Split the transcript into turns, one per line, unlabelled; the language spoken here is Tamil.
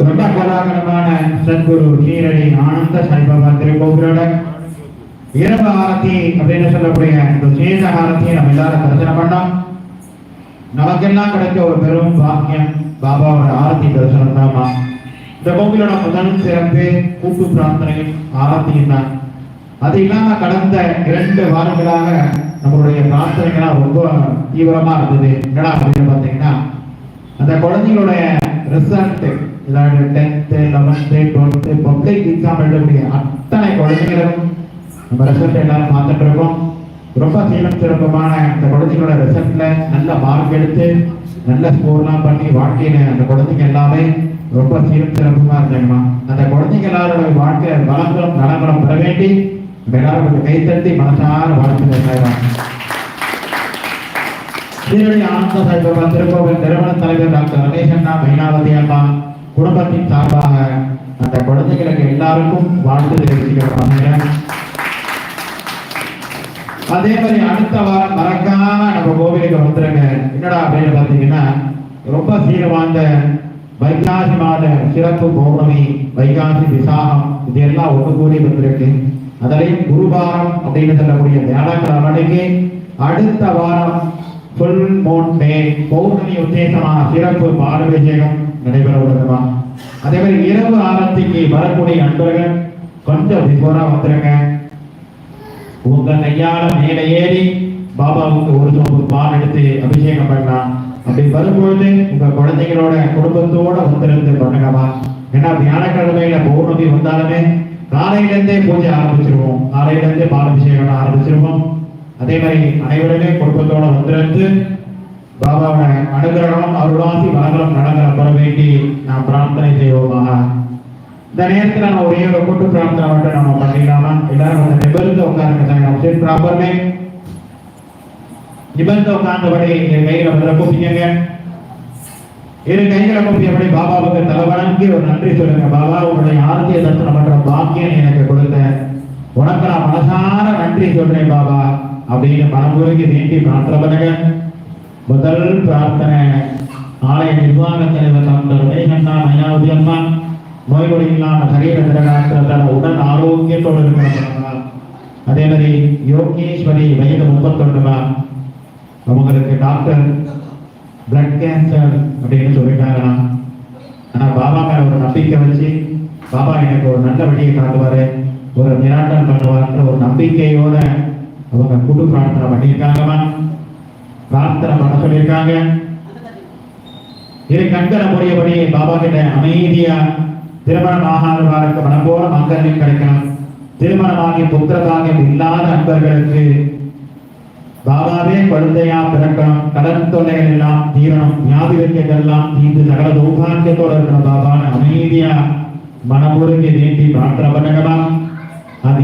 ரொம்ப கலாகரமான சத்குரு கீரடி ஆனந்த சாய்பாபா திருக்கோவிலோட இரவு ஆரத்தி அப்படின்னு சொல்லக்கூடிய இந்த சேத ஆரத்தியை நம்ம எல்லாரும் தரிசனம் பண்ணோம். நமக்கெல்லாம் கிடைச்ச ஒரு பெரும் பாக்கியம் பாபாவோட ஆரத்தி தரிசனம் தான்மா இந்த கோவிலோட முதல் சிறப்பு கூட்டு பிரார்த்தனையும் ஆரத்தியும் தான். அது கடந்த இரண்டு வாரங்களாக நம்மளுடைய பிரார்த்தனைகள்லாம் ரொம்ப தீவிரமா இருந்தது. என்னடா அப்படின்னு பார்த்தீங்கன்னா அந்த குழந்தைங்களுடைய ரிசல்ட் இதாவது tenth eleventh twelfth public exam எழுதக்கூடிய அத்தனை குழந்தைகளும் நம்ம ரிசல்ட் எல்லாரும் பார்த்துட்டு இருக்கோம். ரொம்ப சீலம் சிறப்பமான அந்த குழந்தைங்களோட ரிசல்ட்ல நல்ல மார்க் எடுத்து நல்ல ஸ்கோர்லாம் பண்ணி வாழ்க்கையில அந்த குழந்தைங்க எல்லாமே ரொம்ப சீரம் சிறப்புமா இருந்தாங்கம்மா. அந்த குழந்தைங்க எல்லாரோட வாழ்க்கை வளங்களும் நலங்களும் பெற வேண்டி நம்ம எல்லாரும் கொஞ்சம் கைத்தட்டி மனசார வாழ்த்து சீரடி ஆனந்த சாய்பாபா திருக்கோவில் நிறுவன தலைவர் டாக்டர் ரமேஷ் அண்ணா மைனாவதி அம்மா குடும்பத்தின் சார்பாக அந்த குழந்தைகளுக்கு எல்லாருக்கும் வாழ்த்து தெரிவிச்சுக்கிறோம் அதே மாதிரி அடுத்த வாரம் மறக்காம நம்ம கோவிலுக்கு வந்துருங்க. என்னடா அப்படின்னு பார்த்தீங்கன்னா ரொம்ப சீரவாய்ந்த வைகாசி மாத சிறப்பு பௌர்ணமி வைகாசி விசாகம் இதெல்லாம் ஒன்று கூடி வந்திருக்கு. அதிலையும் குருவாரம் அப்படின்னு சொல்லக்கூடிய வியாழக்கிழமை அன்னைக்கு அடுத்த வாரம் ஃபுல் மூன் டே பௌர்ணமி உத்தேசமான சிறப்பு பாடபிஷேகம் நடைபெற உள்ளதுமா அதே மாதிரி இரவு ஆரத்திக்கு வரக்கூடிய நண்பர்கள் கொஞ்சம் பிஃபோரா வந்துருங்க. உங்க கையால மேல ஏறி பாபாவுக்கு ஒரு சொம்பு பால் எடுத்து அபிஷேகம் பண்ணலாம் அப்படி வரும்பொழுது உங்க குழந்தைகளோட குடும்பத்தோட வந்திருந்து பண்ணுங்கம்மா. ஏன்னா வியாழக்கிழமையில பௌர்ணமி வந்தாலுமே காலையில பூஜை ஆரம்பிச்சிருவோம். காலையிலேருந்தே இருந்தே ஆரம்பிச்சிருவோம். அதே மாதிரி அனைவருமே குடும்பத்தோட வந்திருந்து பாபாவோட அனுகிரகம் அருளாசி வளங்களும் நலங்களும் பெற வேண்டி நாம் பிரார்த்தனை செய்வோமாக. இந்த நேரத்தில் நம்ம ஒரே ஒரு கூட்டு பிரார்த்தனை மட்டும் நம்ம பண்ணிக்கலாமா? எல்லாரும் கொஞ்சம் நிபர்ந்து உட்காருங்க நம்ம சரி ப்ராப்பர்மே நிபர்ந்து உட்கார்ந்தபடி என் கையில் வந்து கூப்பிக்கங்க இரு கைகளை கூப்பியபடி பாபாவுக்கு தலைவணங்கி ஒரு நன்றி சொல்லுங்க. பாபா உன்னுடைய ஆர்த்திய தரிசனம் பண்ற பாக்கியம் நீ எனக்கு கொடுத்த. உனக்கு நான் மனசார நன்றி சொல்றேன் பாபா அப்படின்னு மனமுருகி நீட்டி பிரார்த்தனை பண்ணுங்க. முதல் பிரார்த்தனை ஆலய நிர்வாக தலைவர் டாக்டர் ரமேஷண்ணா மைனாவதி அம்மா நோய் நொடி இல்லாம சரீர திரகாத்திரத்தால உடல் ஆரோக்கியத்தோடு இருக்கிறாங்க அதே மாதிரி யோகேஸ்வரி வயது முப்பத்தொன்னுமா அவங்களுக்கு டாக்டர் பிளட் கேன்சர் அப்படின்னு சொல்லிட்டாங்களாம் ஆனால் பாபா மேல ஒரு நம்பிக்கை வச்சு பாபா எனக்கு ஒரு நல்ல வழியை காட்டுவாரு ஒரு மிராட்டம் பண்ணுவார்ன்ற ஒரு நம்பிக்கையோட அவங்க குடு பிரார்த்தனை பண்ணியிருக்காங்கம்மா. பிரார்த்தனை பண்ண சொல்லியிருக்காங்க. இரு கண்களை முடியபடி பாபா கிட்ட அமைதியா திருமணம் ஆகாதவர்களுக்கு மனம் போல மங்கல்யம் கிடைக்கணும். திருமணமாகி புத்திர இல்லாத அன்பர்களுக்கு பாபாவே குழந்தையா பிறக்கணும் கடன் தொல்லைகள் எல்லாம் தீரணும் ஞாபகங்கள் எல்லாம் தீர்ந்து சகல சௌபாகியத்தோட இருக்கணும் பாபான அமைதியா மனமுருகி வேண்டி பிரார்த்தனை பண்ணணுமா அது